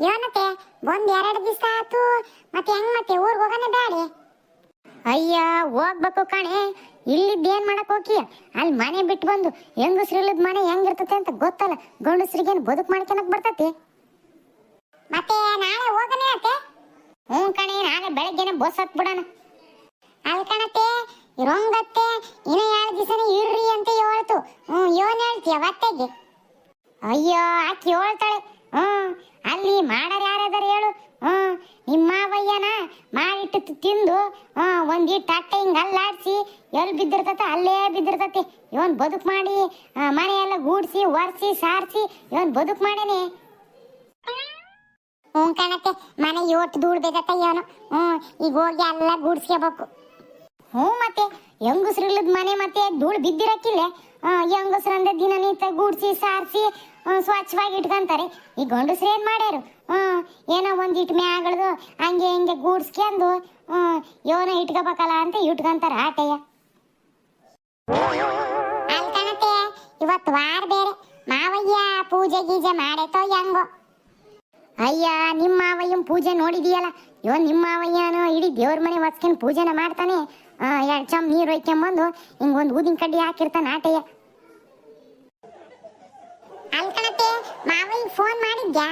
ಏನತ್ತೆ ಒಂದ್ ಎರಡು ದಿವಸ ಆತು. ಮತ್ತೆ ಹೆಂಗ್ ಮತ್ತೆ, ಊರ್ಗ್ ಹೋಗನೆ ಬ್ಯಾಡಿ? ಅಯ್ಯ, ಹೋಗ್ಬೇಕು ಕಣೆ. ಇಲ್ಲಿದ್ದೇನ್ ಮಾಡಕ್ ಹೋಗಿ ಅಲ್ಲಿ ಮನೆ ಬಿಟ್ಟು ಬಂದು ಹೆಂಗಸ್ರಿಲ್ಲದ ಮನೆ ಹೆಂಗಿರ್ತತೆ ಅಂತ ಗೊತ್ತಲ್ಲ. ಗಂಡಸ್ರಿಗೇನು ಬದುಕು ಮಾಡ್ಕೊಳಕ್ ಬರ್ತತಿ? ಮತ್ತೆ ನಾಳೆ ಹೋಗನೆ ಅತ್ತೆ ಹ್ಞೂ ಕಣೆ, ನಾಳೆ ಬೆಳಗ್ಗೆನೆ ಬಸ್ ಹತ್ ಬಿಡೋಣ. ಅಲ್ಲಿ ಕಣತ್ತೆ, ಇರೋಂಗತ್ತೆ, ಇನ್ನ ಎರಡು ದಿವಸನೇ ಇರ್ರಿ ಅಂತ ಹೇಳ್ತು. ಹ್ಞೂ ಇವನ್ ಹೇಳ್ತೀಯ, ಒತ್ತೆಗೆ? ಅಯ್ಯೋ, ಆಕಿ ಹೇಳ್ತಾಳೆ. ಹ್ಮ್ ಅಲ್ಲಿ ಮಾಡಾರ ಯಾರದಾರ ಹೇಳು. ಹ್ಮ್ ನಿಮ್ಮ ಮಾವಯ್ಯನ ಮಾಡಿಟ್ಟು ತಿಂದು ಒಂದಿಟ್ಟು ಅಟ್ಟೆ ಹಿಂಗ್ ಅಲ್ಲಾಡಿಸಿ ಎಲ್ಲಿ ಬಿದ್ದಿರ್ತತೆ ಅಲ್ಲೇ ಬಿದ್ದಿರ್ತತೆ. ಇವನ್ ಬದುಕು ಮಾಡಿ ಮನೆಯೆಲ್ಲ ಮನೆ ಎಲ್ಲ ಗೂಡ್ಸಿ, ಒರ್ಸಿ, ಸಾರಿಸಿ, ಇವನ್ ಬದುಕು ಮಾಡೇನೆ. ಹ್ಞೂ ಕಣತ್ತೆ ಮನೆ ಇವತ್ತು ಧೂಳು ಇವನು. ಹ್ಞೂ, ಈಗ ಹೋಗಿ ಎಲ್ಲ ಗೂಡ್ಸ್ಕೋಬೇಕು. ಹ್ಞೂ ಮತ್ತೆ, ಹೆಂಗಸ್ರಿಲ್ಲದ ಮನೆ ಮತ್ತೆ ಧೂಳು ಬಿದ್ದಿರಕ್ಕಿಲ್ಲ ಹೆಂಗಸ್ರಂದ ದಿನನಿತ್ಯ ಗೂಡ್ಸಿ ಸಾರಿಸಿ ಸ್ವಚ್ಛವಾಗಿ ಇಟ್ಕೊಂತಾರೆ. ಈ ಗಂಡಸ್ರು ಏನ್ ಮಾಡ್ಯಾರು? ಹ್ಮ್ ಏನೋ ಒಂದಿಟ್ಟು ಮ್ಯಾಗಳದು ಹಂಗೆ ಹಿಂಗೆ ಗೂಡ್ಸ್ಕೊಂಡು ಹ್ಮ್ ಏನೋ ಇಟ್ಕೋಬೇಕಲ್ಲ ಅಂತ ಇಟ್ಕೊಂತಾರ ಆಟೆಯ. ಅಲ್ಕಣತೆ ಇವತ್ತು ವಾರ ಬೇರೆ. ಮಾವಯ್ಯ ಪೂಜೆ ಗೀಜೆ ಮಾಡೇತೋ ಹೆಂಗೋ. ಅಯ್ಯ ನಿಮ್ಮ ಮಾವಯ್ಯನ ಪೂಜೆ ನೋಡಿದೀಯಲ್ಲ? ಇವ ನಿಮ್ಮ ಮಾವಯ್ಯನು ಇಡೀ ದೇವ್ರ ಮನೆ ಒಸ್ಕೊಂಡು ಪೂಜೆನ ಮಾಡ್ತಾನೆ. ಎರಡು ಚಮ್ ನೀರು ಒಯ್ಕೊಂಬಂದು ಹಿಂಗ್ ಒಂದು ಊದಿನ ಕಡ್ಡಿ ಹಾಕಿರ್ತಾನೆ ಆಟಯ್ಯ ಅಲ್ಕಣತೆ ಮಾವಯ್ಯ ಫೋನ್ ಮಾಡಿದ್ಯಾ?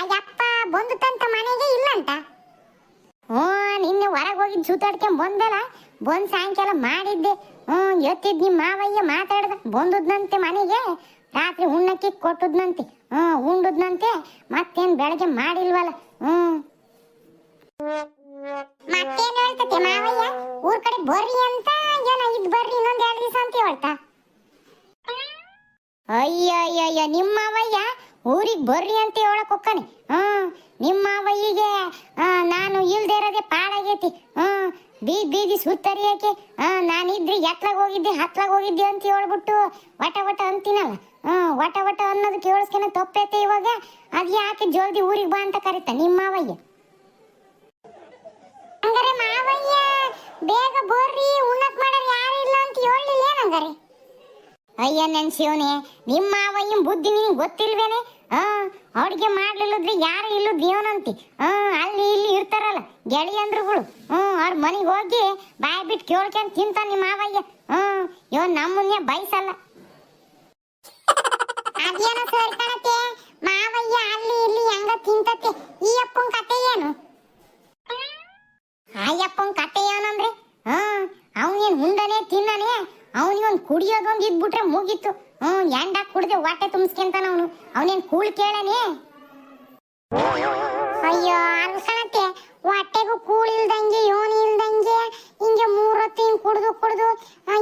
ಆ ಯಪ್ಪ ಬಂದುತ್ತಂತ ಮನೆಗೆ ಇಲ್ಲಂತ? ಹ್ಞೂ, ನಿನ್ನೆ ಹೊರಗೆ ಹೋಗಿ ಸುತ್ತಾಡ್ಕೊಂಡ್ ಬಂದಲ್ಲ, ಬಂದು ಸಾಯಂಕಾಲ ಮಾಡಿದ್ದೆ. ಹ್ಞೂ, ಎತ್ತಿದ್ ನಿಮ್ಮ ಮಾವಯ್ಯ ಮಾತಾಡ್ದ, ಬಂದದ್ನಂತೆ ಮನೆಗೆ. ರಾತ್ರಿ ಉಣ್ಣಕ್ಕೆ ಕೊಟ್ಟದ್ನಂತೆ. ಹ್ಞೂ, ಉಂಡದ್ನಂತೆ. ಮತ್ತೇನು ಬೆಳಗ್ಗೆ ಮಾಡಿಲ್ವಲ್ಲ? ಹ್ಞೂ. ಮತ್ತೇನ್ ಹೇಳ್ತತೆ ಮಾವಯ್ಯ? ಊರ್ ಕಡೆ ಬರ್ರಿ ಅಂತ ಏನೋ ಇದ್ ಬರ್ರಿ ಇನ್ನೊಂದ್ ಎರಡು ದಿವಸ ಅಂತ ಹೇಳ್ತಾ. ಅಯ್ಯಯ್ಯಯ್ಯ ನಿಮ್ಮ ಮಾವಯ್ಯ ಊರಿಗೆ ಬರ್ರಿ ಅಂತ ಹೇಳಕ್ ಹೋಗ್ತಾನೆ ಹ್ಮ್ ನಿಮ್ಮ ಮಾವಯ್ಯಗೆ ಆ, ನಾನು ಇಲ್ದೇ ಇರೋದೇ ಪಾಡಾಗೈತಿ. ಹ್ಮ್ ಬೀದಿ ಬೀದಿ ಸುತ್ತರಿಯಕ್ಕೆ ನಾನಿದ್ರೆ ಎತ್ಲಾಗ ಹೋಗಿದ್ದೆ ಹತ್ಲಾಗ ಹೋಗಿದ್ದೆ ಅಂತ ಹೇಳ್ಬಿಟ್ಟು ವಟ ವಟ ಅಂತೀನಲ್ಲ. ಹ್ಮ್ ವಟ ವಟ ಅನ್ನೋದು ಕೇಳಿಸ್ಕೆನ ತಪ್ಪೈತೆ ಇವಾಗ. ಅದ್ ಯಾಕೆ ಜಲ್ದಿ ಊರಿಗೆ ಬಾ ಅಂತ ಕರೀತ ನಿಮ್ಮ ಮಾವಯ್ಯ? ಹಂಗಾರೆ ಮಾವಯ್ಯ, ಬೇಗ ಬರ್ರಿ, ಉಣ್ಣಕ್ ಮಾಡೋರು ಯಾರು ಇಲ್ಲ ಅಂತ ಹೇಳಲಿಲ್ಲ ಹಂಗಾರೆ ಅಯ್ಯ ನನ್ ಶಿವನೇ ನಿಮ್ಮ ಮಾವಯ್ಯನ ಬುದ್ಧಿ ನಿನಗೆ ಗೊತ್ತಿಲ್ವೇನೆ? ಹಾ ಅವ್ರಿಗೆ ಮಾಡ್ಲಿಲ್ಲದ್ರೆ ಯಾರು ಇಲ್ಲೂ ದೇವನಂತಿ. ಹಾ ಅಲ್ಲಿ ಇಲ್ಲಿ ಇರ್ತಾರಲ್ಲ ಗೆಳೆಯಂದ್ರುಗಳು ಹ್ಮ್ ಅವ್ರ ಮನೆಗೆ ಹೋಗಿ ಬಾಯಿ ಬಿಟ್ಟು ಕೇಳ್ಕೊಂಡ್ ತಿಂತ ನಿಮ್ಮ ಮಾವಯ್ಯ. ಹ್ಮ್ ಇವನ್ ನಮ್ಮನ್ನೇ ಬಯಸಲ್ಲ ಅದೇನೋ ಸರಿ ಕಣತೆ ಮಾವಯ್ಯ ಅಲ್ಲಿ ಇಲ್ಲಿ ಹೆಂಗ ತಿಂತತೆ. ಈ ಅಪ್ಪನ ಕತೆ ಏನು? ಆಯಪ್ಪನ್ ಕತೆ ಏನಂದ್ರೆ ಹಾ, ಅವನೇನ್ ಉಂಡನೆ, ತಿನ್ನನೆ, ಅವನಿಗೊಂದು ಕುಡಿಯೋದೊಂದು ಇದ್ಬಿಟ್ರೆ ಮುಗೀತು. ಹ್ಮ್ ಎಂಡ ಕುಡ್ದೆ ಹೊಟ್ಟೆ ತುಂಬಿಸ್ಕೊಂತಾನ ಅವನು. ಅವನೇನ್ ಕೂಳ್ ಕೇಳನೆ? ಅಯ್ಯೋ, ಅನ್ಸಣತ್ತೆ. ಹೊಟ್ಟೆಗೂ ಕೂಳ್ ಇಲ್ದಂಗೆ ಯೋನ್ ಇಲ್ದಂಗೆ, ಹಿಂಗೆ ಮೂರೊತ್ತು ಹಿಂಗ್ ಕುಡ್ದು ಕುಡ್ದು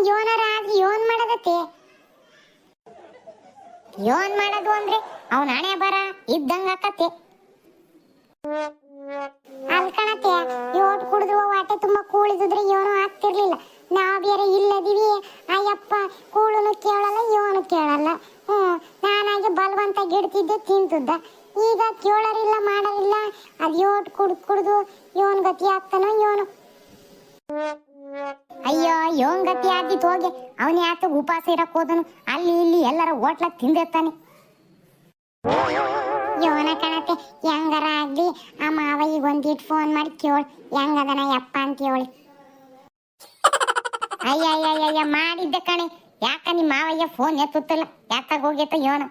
ಯೋನಾರ ಆದ್ರೆ ಯೋನ್ ಮಾಡದತ್ತೆ? ಯೋನ್ ಮಾಡೋದು ಅಂದ್ರೆ ಅವನ ಹಣೆ ಬರ ಇದ್ದಂಗ ಆಕತ್ತೆ ತುಂಬಾ ಕೂಳಿದ್ರೆ ಇವನು ಆಗ್ತಿರ್ಲಿಲ್ಲ. ನಾವ್ ಬೇರೆ ಇಲ್ಲದಿವಿ. ಅಯ್ಯಪ್ಪ, ಕೂಳುನು ಕೇಳಲ್ಲ, ಇವನು ಕೇಳಲ್ಲ. ಹ್ಮ್ ನಾನಾಗೆ ಬಲವಂತ ಗಿಡ್ತಿದ್ದೆ, ತಿಂತಿದ್ದ. ಈಗ ಕೇಳರಿಲ್ಲ ಮಾಡಲಿಲ್ಲ ಅದ್ ಯೋಟ್ ಕುಡ್ದು ಕುಡ್ದು ಇವನ್ ಗತಿ ಆಗ್ತಾನೋ ಇವನು. ಅಯ್ಯೋ, ಇವನ್ ಗತಿ ಆಗಿತ್ತು ಹೋಗಿ. ಅವನೇ ಆತ ಉಪವಾಸ ಇರಕ್ ಹೋದನು? ಅಲ್ಲಿ, ಇಲ್ಲಿ ಎಲ್ಲರ ಹೋಟ್ಲಾಗ ತಿಂದಿರ್ತಾನೆ. ಯೋನ ಕಣತೆ, ಹೆಂಗರ ಆಗ್ಲಿ? ಆ ಮಾವಯ್ಯಗೆ ಒಂದಿಟ್ಟು ಫೋನ್ ಮಾಡಿ ಕೇಳ್, ಹೆಂಗದನ ಯಪ್ಪ ಅಂತ ಹೇಳಿ. ಅಯ್ಯಯ್ಯಯ್ಯ ಮಾಡಿದ್ದೆ ಕಣೆ. ಯಾಕ ನಿಮ್ಮ ಮಾವಯ್ಯ ಫೋನ್ ಎತ್ತುತ್ತಿಲ್ಲ? ಯಾಕಾಗ ಹೋಗೈತ ಯೋನ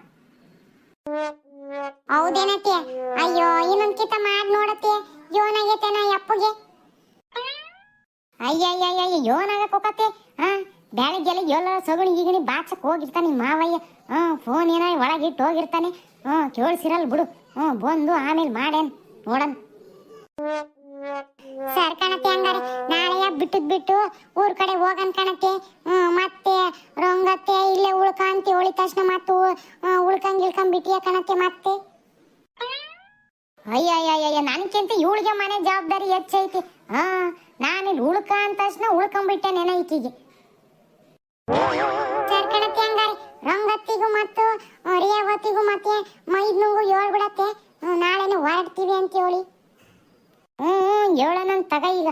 ಹೌದೇನತ್ತೆ? ಅಯ್ಯೋ, ಇನ್ನೊಂದ್ ಕಿತ್ತ ಮಾಡಿ ನೋಡತ್ತೆ. ಯೋನಾಗೈತೆನ ಯಪ್ಪಗೆ. ಅಯ್ಯಯ್ಯಯ್ಯ ಯೋನಾಗಕ್ ಹೋಗತ್ತೆ. ಹಾ ಬೆಳಗ್ಗೆಲ್ಲ ಎಲ್ಲ ಸಗಣಿ ಗಿಗಣಿ ಬಾಚಕ್ ಹೋಗಿರ್ತಾನೆ ಮಾವಯ್ಯ. ಹಾ ಫೋನ್ ಏನಾರ ಒಳಗಿಟ್ಟು ಹೋಗಿರ್ತಾನೆ. ಹ್ಞೂ ಕೇಳಿಸಿರಲ್ಲ ಬಿಡು. ಹ್ಞೂ, ಬಂದು ಆಮೇಲೆ ಮಾಡೇನ್, ನೋಡನ್. ಸರ್ ಕಣತೆ ಹಂಗಾರೆ, ನಾಳೆಯ ಬಿಟ್ಟದ್ ಬಿಟ್ಟು ಊರ್ ಕಡೆ ಹೋಗನ್ ಕಣತೆ. ಮತ್ತೆ ರಂಗತ್ತೆ, ಇಲ್ಲೇ ಉಳ್ಕಂತಿ ಉಳಿದ ತಕ್ಷಣ ಮತ್ತು ಉಳ್ಕಂಗ್ ಇಳ್ಕಂಗ್ ಬಿಟ್ಟಿಯ ಕಣತೆ ಮತ್ತೆ. ಅಯ್ಯಯ್ಯಯ್ಯ ನನ್ಕಿಂತ ಇವಳಿಗೆ ಮನೆ ಜವಾಬ್ದಾರಿ ಹೆಚ್ಚೈತಿ. ಹಾ, ನಾನಿಲ್ಲಿ ಉಳ್ಕ ತಕ್ಷಣ ತಕ್ಷಣ ಉಳ್ಕೊಂಡ್ಬಿಟ್ಟೆ ನೆನೈತಿಗೆ ಕಣತೆ ಹಂಗಾರೆ ರಂಗತ್ತಿಗೂ ಮತ್ತು ಆ, ಮತ್ತೆ ಮೈದ್ನುಗೂ ಹೇಳ್ಬಿಡತ್ತೆ ಬಿಡತ್ತೆ. ನಾಳೆನೆ ಹೊರಡ್ತೀವಿ ಅಂತ ಹೇಳಿ ಹ್ಮ್ ಹೇಳೋಣ ತಗ ಈಗ.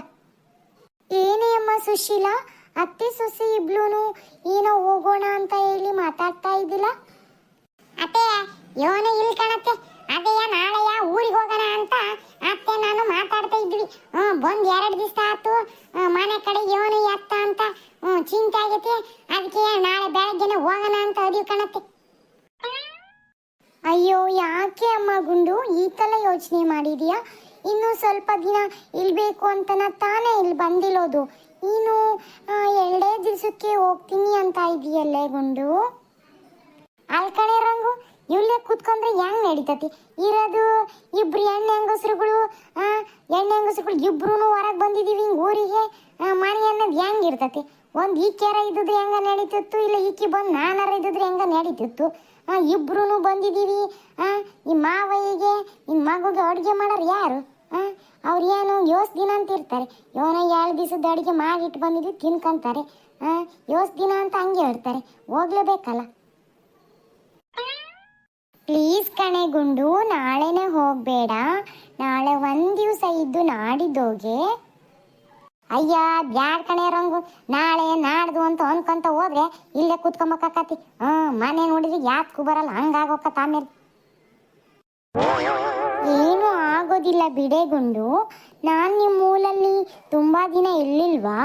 ಏನೇ ಅಮ್ಮ ಸುಶೀಲಾ ಅತ್ತೆ ಸೊಸೆ ಇಬ್ಲೂನು ಏನೋ ಹೋಗೋಣ ಅಂತ ಹೇಳಿ ಮಾತಾಡ್ತಾ ಇದ್ದಿಲ್ಲ. ಅತ್ತೆ ಯೋನೇ ಇಲ್ಲಿ ಕಾಣತ್ತೆ. ಅದೇಯ ನಾಳೆಯ ಊರಿಗೆ ಹೋಗೋಣ ಅಂತ ಅತ್ತೆ ನಾನು ಮಾತಾಡ್ತಾ ಇದ್ವಿ. ಹ್ಞೂ ಬಂದ್ ಎರಡು ದಿವಸ ಆತು ಮನೆ ಕಡೆ ಯೋನೇ ಎತ್ತ ಅಂತ ಹ್ಮ್, ಚಿಂತೆ ಆಗೈತಿ. ಅದಕ್ಕೆ ನಾಳೆ ಬೆಳಗ್ಗೆನೆ ಹೋಗೋಣ ಅಂತ ಅದೀವಿ ಕಣತ್ತೆ. ಅಯ್ಯೋ, ಯಾಕೆ ಅಮ್ಮ ಗುಂಡು? ಈ ತಲ ಯೋಚನೆ ಮಾಡಿದೀಯಾ? ಇನ್ನು ಸ್ವಲ್ಪ ದಿನ ಇಲ್ಬೇಕು ಅಂತನ ತಾನೇ ಇಲ್ಲಿ ಬಂದಿರೋದು. ನೀನು ಎರಡೇ ದಿವಸಕ್ಕೆ ಹೋಗ್ತೀನಿ ಅಂತ ಇದೆಯಲ್ಲೇ ಗುಂಡು? ಅಲ್ಲಿ ಕಡೆ ರಂಗು, ಇಲ್ಲೇ ಕೂತ್ಕೊಂಡ್ರೆ ಹೆಂಗ್ ನಡೀತತಿ? ಇರೋದು ಇಬ್ರು ಎಣ್ಣೆ ಹೆಂಗಸ್ರುಗಳು ಎಣ್ಣೆ ಹೆಂಗಸರುಗಳು ಇಬ್ರು ಹೊರಗೆ ಬಂದಿದೀವಿ ಹಿಂಗೆ ಊರಿಗೆ ಮನೆ ಅನ್ನೋದು ಹೆಂಗ್ ಇರ್ತತಿ? ಒಂದು ಈಕೆರ ಇದ್ದಿದ್ರೆ ಹೆಂಗ ನಡೀತಿತ್ತು? ಇಲ್ಲ ಈಕಿ ಬಂದು ನಾನಾರ ಇದ್ದಿದ್ರೆ ಹೆಂಗ ನಡೀತಿತ್ತು? ಇಬ್ರು ಬಂದಿದ್ದೀವಿ ಈ ಮಾವಯ್ಯಗೆ ನಿಮ್ಮ ಮಗುಗೆ ಅಡುಗೆ ಮಾಡೋರು ಯಾರು? ಅವ್ರು ಏನು ಯೋಸ್ ದಿನ ಅಂತ ಇರ್ತಾರೆ. ಯೋನ ಎರಡು ದಿವಸದ ಅಡುಗೆ ಮಾಡಿಟ್ಟು ಬಂದಿದ್ದು ತಿನ್ಕೊಂತಾರೆ. ಯೋಸ್ ದಿನ ಅಂತ ಹಂಗೆ ಹೇಳ್ತಾರೆ. ಹೋಗ್ಲೇಬೇಕಲ್ಲ? ಪ್ಲೀಸ್ ಕಣೆ ಗುಂಡು, ನಾಳೆನೇ ಹೋಗ್ಬೇಡ. ನಾಳೆ ಒಂದು ದಿವಸ ಇದ್ದು ನಾಡಿದ್ದೋಗೆ. ಅಯ್ಯ, ಬ್ಯಾಡ್ ಕಣೆ ರಂಗು. ನಾಳೆ ನಾಡ್ದು ಅಂತ ಅನ್ಕೊಂತ ಹೋದ್ರೆ ಇಲ್ಲೇ ಕೂತ್ಕೊಂಬಕಾಕತಿ ಹ್ಮ್ ಮನೆ ನೋಡಿದ್ರೆ ಯಾತ್ಕು ಬರಲ್ಲ ಹಂಗಾಗೋಕತ್ತ ಆಮೇಲೆ ಏನು ಆಗೋದಿಲ್ಲ ಬಿಡೆ ಗುಂಡು. ನಾನ್ ನಿಮ್ಮ ಊಲಲ್ಲಿ ತುಂಬಾ ದಿನ ಇರ್ಲಿಲ್ವಾ?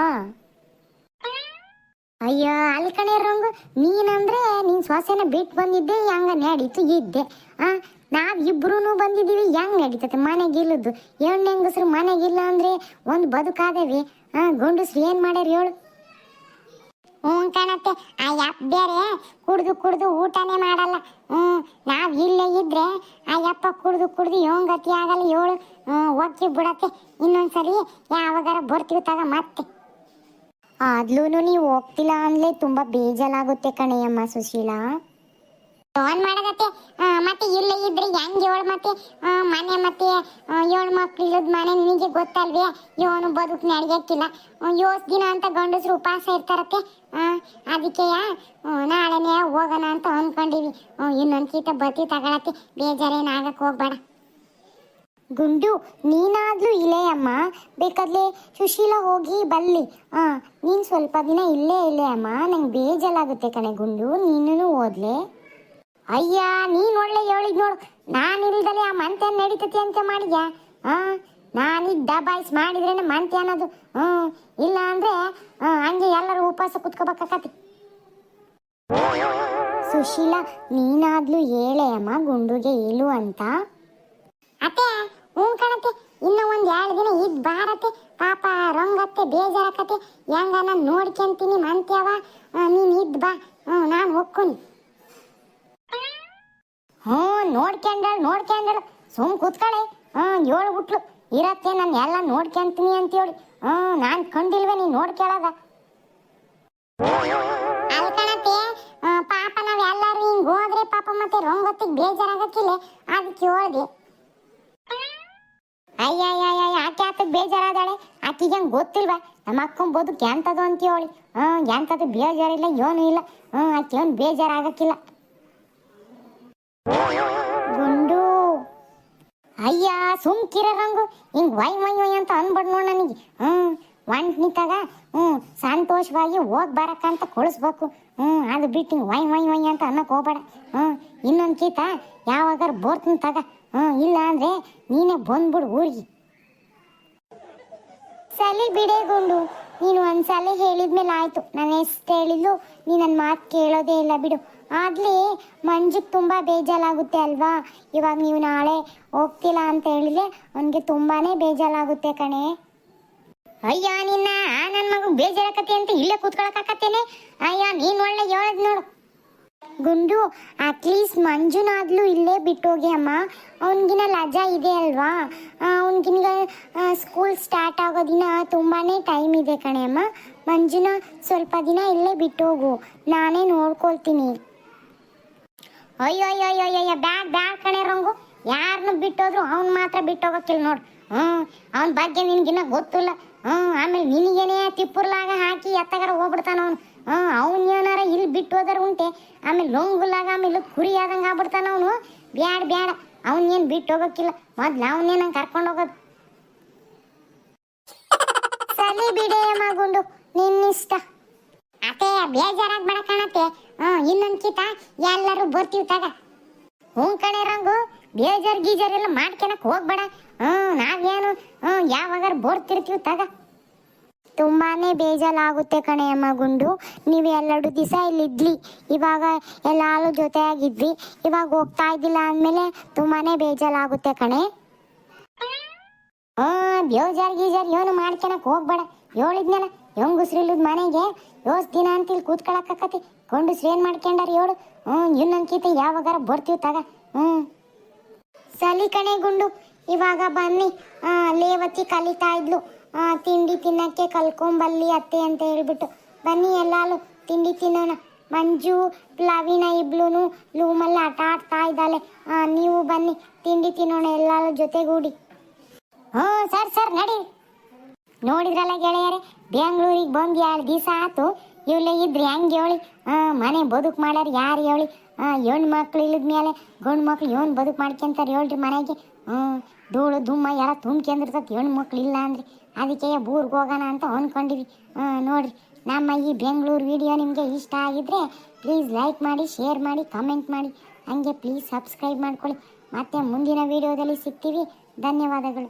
ಅಯ್ಯ, ಅಲ್ಲಿ ಕಣೆ ರಂಗು, ನೀನಂದ್ರೆ ಸೊಸೆನ ಬಿಟ್ಟು ಬಂದಿದ್ದೆ, ಹೆಂಗ ನಡೀತು ಇದ್ದೆ. ಆ, ನಾವ್ ಇಬ್ರು ಬಂದಿದೀವಿ ಹೆಂಗ್ ನಡೀತತೆ? ಮನೆಗಿಲ್ಲದ್ದು ಹೆಣ್ಣು ಹೆಂಗಸ್ರು ಮನೆಗಿಲ್ಲ ಅಂದ್ರೆ ಒಂದು ಬದುಕಾದವಿ ಹಾ ಗಂಡಸ್ರು ಏನ್ ಮಾಡ್ಯಾರ ಹೇಳು ಹ್ಞೂ ಕಾಣತ್ತೆ. ಆ ಯಪ್ಪ ಬೇರೆ ಕುಡ್ದು ಕುಡ್ದು ಊಟನೇ ಮಾಡಲ್ಲ. ಹ್ಞೂ, ನಾವು ಇಲ್ಲೇ ಇದ್ರೆ ಆ ಯಪ್ಪ ಕುಡ್ದು ಕುಡ್ದು ಯೋಂಗತಿ ಗತಿ ಆಗಲ್ಲ ಏಳು? ಹ್ಞೂ ಹೋಗಿ ಬಿಡತ್ತೆ. ಇನ್ನೊಂದ್ಸರಿ ಯಾವಾಗಾರ ಬರ್ತೀವಿ ತಗ ಮತ್ತೆ. ಆದ್ಲೂ ನೀವು ಹೋಗ್ತಿಲ್ಲ ಅಂದ್ಲೆ ತುಂಬಾ ಬೇಜಾರಾಗುತ್ತೆ ಕಣೆಯಮ್ಮ ಸುಶೀಲಾ. ಫೋನ್ ಮಾಡದತ್ತೆ ಮತ್ತೆ ಇಲ್ಲೇ ಇದ್ರೆ ಹೆಂಗ್ ಏಳು ಮತ್ತೆ? ಮನೆ ಮತ್ತೆ ಏಳು ಮಕ್ಳು ಇಲ್ಲದ ಮನೆ ನಿನಗೆ ಗೊತ್ತಲ್ವೇ? ಇವನು ಬದುಕು ನಡೆಯಕ್ಕಿಲ್ಲ ಯೋಸ್ ದಿನ ಅಂತ ಗಂಡಸ್ರು ಉಪವಾಸ ಇರ್ತಾರತ್ತೆ. ಅದಕ್ಕೆಯ ನಾಳೆನೇ ಹೋಗೋಣ ಅಂತ ಅನ್ಕೊಂಡಿವಿ. ಇನ್ನೊಂದು ಕೀತ ಬತ್ತಿ ತಗೊಳತ್ತೆ. ಬೇಜಾರೇನು ಆಗಕ್ ಹೋಗ್ಬೇಡ. ಗುಂಡು, ನೀನಾದ್ರೂ ಇಲ್ಲೇ ಅಮ್ಮ ಬೇಕಾದ್ರೆ ಸುಶೀಲ ಹೋಗಿ ಬಲ್ಲಿ. ಆ, ನೀನ್ ಸ್ವಲ್ಪ ದಿನ ಇಲ್ಲೇ ಇಲ್ಲೇ ಅಮ್ಮ ನಂಗೆ ಬೇಜಾರಾಗುತ್ತೆ ಕಣೆ ಗುಂಡು ನೀನು ಓದ್ಲೆ ಅಯ್ಯ, ನೀನ್ ಒಳ್ಳೆ ಹೇಳಿದ್ ನೋಡು. ನಾನು ಇಲ್ದಲೆ ಆ ಮಂತೆ ನಡೀತತಿ ಅಂತ ಮಾಡಿದ್ಯ? ಆ ನಾನಿದ್ ಬಾಯ್ಸ್ ಮಾಡಿದ್ರೇನೆ ಮಂತೆ ಅನ್ನೋದು. ಹ್ಮ್ ಇಲ್ಲ ಅಂದ್ರೆ ಹಂಗೆ ಎಲ್ಲರೂ ಉಪವಾಸ ಕುತ್ಕೋಬೇಕಾಕತಿ. ಸುಶೀಲ ನೀನಾದ್ಲು ಹೇಳೆ ಅಮ್ಮ ಗುಂಡುಗೆ ಇಲು ಅಂತ. ಅತ್ತೆ ಹ್ಞೂ ಕಣತೆ ಇನ್ನು ಒಂದು ಎರಡು ದಿನ ಇದ್ ಬಾರತ್ತೆ. ಪಾಪ ರಂಗತ್ತೆ ಬೇಜಾರಕತೆ ಹೆಂಗ ನಾನು ನೋಡ್ಕೊಂತೀನಿ ಮಂತ್ಯವ ನೀನು ಇದ್ ಬಾ. ಹ್ಞೂ ನಾನು ಹೋಗ್ಕೊನಿ ಹ್ಞೂ ನೋಡ್ಕೊಂಡಳು ನೋಡ್ಕೊಂಡಳು. ಸುಮ್ ಕೂತ್ಕಳೆ. ಹ್ಞೂ ಏಳು ಬಿಟ್ಲು ಇರತ್ತೆ, ನಾನು ಎಲ್ಲ ನೋಡ್ಕೊಂತೀನಿ ಅಂತ ಹೇಳಿ ಹ್ಞೂ ನಾನು ಕಂಡಿಲ್ವೇ ನೀನು ನೋಡ್ಕೊಳ್ಳೋದ ಅಲ್ಕಣತೆ ಪಾಪ ನಾವೆಲ್ಲರೂ ಹಿಂಗೆ ಹೋದ್ರೆ ಪಾಪ ಮತ್ತೆ ರಂಗತ್ತಿಗೆ ಬೇಜಾರಾಗಕ್ಕಿಲ್ಲ. ಅದಕ್ಕೆ ಹೇಳ್ದೆ. ಅಯ್ಯಯ್ಯಯ್ಯ ಆಕೆ ಆತ ಬೇಜಾರಾದಾಳೆ. ಆಕಿಗೆ ಹಂಗೆ ಗೊತ್ತಿಲ್ವಾ? ನಮ್ಮ ಅಕ್ಕನ ಬದುಕು ಎಂಥದ್ದು ಅಂತ ಹೇಳಿ ಹ್ಞೂ ಎಂಥದ್ದು ಬೇಜಾರಿಲ್ಲ, ಏನೂ ಇಲ್ಲ. ಹ್ಞೂ, ಆಕೆ ಏನು ಬೇಜಾರಾಗಕ್ಕಿಲ್ಲ. ಗುಂಡು. ಅಯ್ಯ, ಸುಮ್ಕಿರ ರಂಗು. ಹಿಂಗ್ ವೈ ವೈ ವೈ ಅಂತ ಅನ್ಬಾರ್ದು ನೋಡ್ ನನಗೆ. ಹ್ಮ್ ಒಂಟ್ ನಿಂತಾಗ ಹ್ಮ್ ಸಂತೋಷವಾಗಿ ಹೋಗಿ ಬರಕ್ಕಂತ ಕೊಳಿಸ್ಬೇಕು. ಹ್ಮ್ ಅದು ಬಿಟ್ಟು ಹಿಂಗೆ ವೈ ವೈ ವೈ ಅಂತ ಅನ್ನಕ್ ಹೋಗ್ಬೇಡ. ಹ್ಮ್ ಇನ್ನೊಂದ್ ಕೀತ ಯಾವಾಗಾರು ಬೋರ್ತೀನಿ ತಗ ಹ್ಮ್, ಇಲ್ಲ ಅಂದ್ರೆ ನೀನೇ ಬಂದ್ಬಿಡು ಊರಿಗೆ. ಸಲಿ ಬಿಡೆ ಗುಂಡು, ನೀನು ಒಂದ್ಸಲ ಹೇಳಿದ್ಮೇಲೆ ಆಯ್ತು. ನಾನು ಎಷ್ಟು ಹೇಳಿದ್ಲು ನೀ ನನ್ನ ಮಾತು ಕೇಳೋದೇ ಇಲ್ಲ ಬಿಡು. ಆಗಲಿ ಮಂಜುಗ್ ತುಂಬಾ ಬೇಜಾರಾಗುತ್ತೆ ಅಲ್ವಾ? ಇವಾಗ ನೀವು ನಾಳೆ ಹೋಗ್ತಿಲ್ಲ ಅಂತ ಹೇಳಿದ್ರೆ ಅವನಿಗೆ ತುಂಬಾನೇ ಬೇಜಾರಾಗುತ್ತೆ ಕಣೆ. ಅಯ್ಯ, ನಿನ್ನ ನನ್ನ ಮಗು ಬೇಜಾರಕತ್ತೆ ಅಂತ ಇಲ್ಲೇ ಕೂತ್ಕೊಳಕತ್ತೇನೆ ಅಯ್ಯ, ನೀನು ಒಳ್ಳೆ ಹೇಳದ್ ನೋಡು. ಗುಂಡು ಅಟ್ಲೀಸ್ಟ್ ಮಂಜುನಾದ್ಲು ಇಲ್ಲೇ ಬಿಟ್ಟೋಗಿ ಅಮ್ಮ. ಅವನಿಗಿನ ಲಜಾ ಇದೆ ಅಲ್ವಾ? ಅವನಿಗಿನ ಸ್ಕೂಲ್ ಸ್ಟಾರ್ಟ್ ಆಗೋ ದಿನ ತುಂಬಾನೇ ಟೈಮ್ ಇದೆ ಕಣೆ ಅಮ್ಮ. ಮಂಜುನ, ಸ್ವಲ್ಪ ದಿನ ಇಲ್ಲೇ ಬಿಟ್ಟೋಗು. ನಾನೇ ನೋಡ್ಕೊಳ್ತೀನಿ. ಅಯ್ಯೋ ಅಯ್ಯೋ ಅಯ್ಯೋ ಬ್ಯಾಗ್ ಬ್ಯಾಡ್ ಕಣೆ ರಂಗು. ಯಾರನ್ನು ಬಿಟ್ಟೋದ್ರು ಅವ್ನು ಮಾತ್ರ ಬಿಟ್ಟೋಗಕ್ಕಿಲ್ಲ ನೋಡು. ಹ್ಞೂ ಅವನ ಬಗ್ಗೆ ನಿನಗಿನ್ನ ಗೊತ್ತಿಲ್ಲ. ಹ್ಞೂ ಆಮೇಲೆ ನಿನಗೇನೆ ತಿಪ್ಪುರ್ಲಾಗ ಹಾಕಿ ಎತ್ತಗಾರ ಹೋಗ್ಬಿಡ್ತಾನ ಅವನು. ಹ್ಞೂ ಅವ್ನು ಏನಾರ ಇಲ್ಲಿ ಬಿಟ್ಟು ಉಂಟೆ. ಆಮೇಲೆ ಲೊಂಗುಲಾಗ ಆಮೇಲೆ ಕುರಿ ಆದಂಗೆ ಆಗ್ಬಿಡ್ತಾನ ಅವನು. ಬ್ಯಾಡ ಬ್ಯಾಡ. ಅವನೇನು ಬಿಟ್ಟು ಹೋಗಕ್ಕಿಲ್ಲ ಮೊದ್ಲು ಅವನ್ನೇ ಕರ್ಕೊಂಡು ಹೋಗೋದು? ಸಲಿ ಬಿಡೆ ಮಗುಂಡು, ನಿನ್ನಿಷ್ಟ. ಅತ್ತೆ ಬೇಜಾರಾಗ್ಬೇಡ ಕಾಣತ್ತೆ. ಹ್ಞೂ, ಇನ್ನೊಂದು ಕಿತ. ಎಲ್ಲರೂ ಬರ್ತೀವಿ ತಗ. ಹ್ಞೂ ಕಣೆ ರಂಗು, ಬೇಜಾರ್ ಗೀಜಾರ್ ಎಲ್ಲ ಮಾಡ್ಕೊಳಕ್ ಹೋಗ್ಬೇಡ. ಹ್ಞೂ, ನಾವೇನು, ಹ್ಞೂ, ಯಾವಾಗಾರು ಬರ್ತಿರ್ತೀವಿ ತಗ. ತುಂಬಾನೇ ಬೇಜಾರಾಗುತ್ತೆ ಕಣೆ ಅಮ್ಮ ಗುಂಡು. ನೀವು ಎರಡು ದಿವಸ ಇಲ್ಲಿದ್ಲಿ ಇವಾಗ ಎಲ್ಲಾರು ಜೊತೆಯಾಗಿದ್ವಿ, ಇವಾಗ ಹೋಗ್ತಾ ಇದ್ದಿಲ್ಲ ಅಂದಮೇಲೆ ತುಂಬಾನೇ ಬೇಜಾರಾಗುತ್ತೆ ಕಣೆ. ಹಾ, ಬೇಜಾರ್ ಗೀಜಾರ್ ಏನು ಮಾಡ್ಕೊಳಕ್ ಹೋಗ್ಬೇಡ. ಹೇಳಿದ್ನಲ್ಲ ಹೆಂಗುಸ್ರಿಲ್ಲದ ಮನೆಗೆ, ಯೋಸ್ ದಿನ ಅಂತ ಇಲ್ಲಿ ಕೂತ್ಕೊಳಕತಿ ಗಂಡಸ್ರು ಏನ್ ಮಾಡ್ಕೊಂಡಾರ ಹೇಳು. ಹ್ಮ್ ಇನ್ನೊಂದ್ಕಿತ ಯಾವಾಗಾರ ಬರ್ತೀವಿ ತಗ. ಹ್ಮ್. ಸಲಿ ಕಣೆ ಗುಂಡು, ಇವಾಗ ಬನ್ನಿ. ಲೇವತಿ ಕಲಿತಾ ಇದ್ಲು. ತಿಂಡಿ ತಿನ್ನಕ್ಕೆ ಕಲ್ಕೊಂಬಲ್ಲಿ ಅತ್ತೆ ಅಂತ ಹೇಳ್ಬಿಟ್ಟು, ಬನ್ನಿ ಎಲ್ಲಾಲು ತಿಂಡಿ ತಿನ್ನೋಣ. ಮಂಜು, ಪ್ಲಾವಿನ ಇಬ್ಳು ಲೂಮಲ್ಲಿ ಆಟ ಆಡ್ತಾ ಇದ್ದಾಳೆ. ನೀವು ಬನ್ನಿ, ತಿಂಡಿ ತಿನ್ನೋಣ ಎಲ್ಲಾರು ಜೊತೆಗೂಡಿ. ಹ್ಞೂ ಸರ್ ಸರ್, ನಡಿ. ನೋಡಿದ್ರಲ್ಲ ಗೆಳೆಯರೆ ಬೆಂಗಳೂರಿಗೆ ಬಂದು ಎರಡು ದಿವಸ ಆತು. ಇವ್ಲೆ ಇದ್ರೆ ಹೆಂಗೆ ಹೇಳಿ? ಮನೆ ಬದುಕು ಮಾಡ್ಯಾರ ಯಾರು ಹೇಳಿ? ಹೆಣ್ಣು ಮಕ್ಳು ಇಲ್ಲದ ಮೇಲೆ ಗಂಡು ಮಕ್ಳು ಏನು ಬದುಕು ಮಾಡ್ಕೊಂತಾರೆ ಹೇಳ್ರಿ ಮನೆಗೆ? ಹ್ಞೂ ಧೂಳು ದುಮ್ಮ ಎಲ್ಲ ತುಂಬ್ಕೊಂಡಿರ್ತದೆ ಹೆಣ್ಣು ಮಕ್ಳು ಇಲ್ಲ ಅಂದ್ರೆ. ಅದಕ್ಕೆ ಊರಿಗೆ ಹೋಗೋಣ ಅಂತ ಅಂದ್ಕೊಂಡಿವಿ ನೋಡಿರಿ, ನಮ್ಮ ಈ ಬೆಂಗಳೂರು ವಿಡಿಯೋ ನಿಮಗೆ ಇಷ್ಟ ಆಗಿದ್ರೆ ಪ್ಲೀಸ್ ಲೈಕ್ ಮಾಡಿ ಶೇರ್ ಮಾಡಿ ಕಮೆಂಟ್ ಮಾಡಿ. ಹಂಗೆ ಪ್ಲೀಸ್ ಸಬ್ಸ್ಕ್ರೈಬ್ ಮಾಡ್ಕೊಳ್ಳಿ. ಮತ್ತೆ ಮುಂದಿನ ವಿಡಿಯೋದಲ್ಲಿ ಸಿಗ್ತೀವಿ. ಧನ್ಯವಾದಗಳು.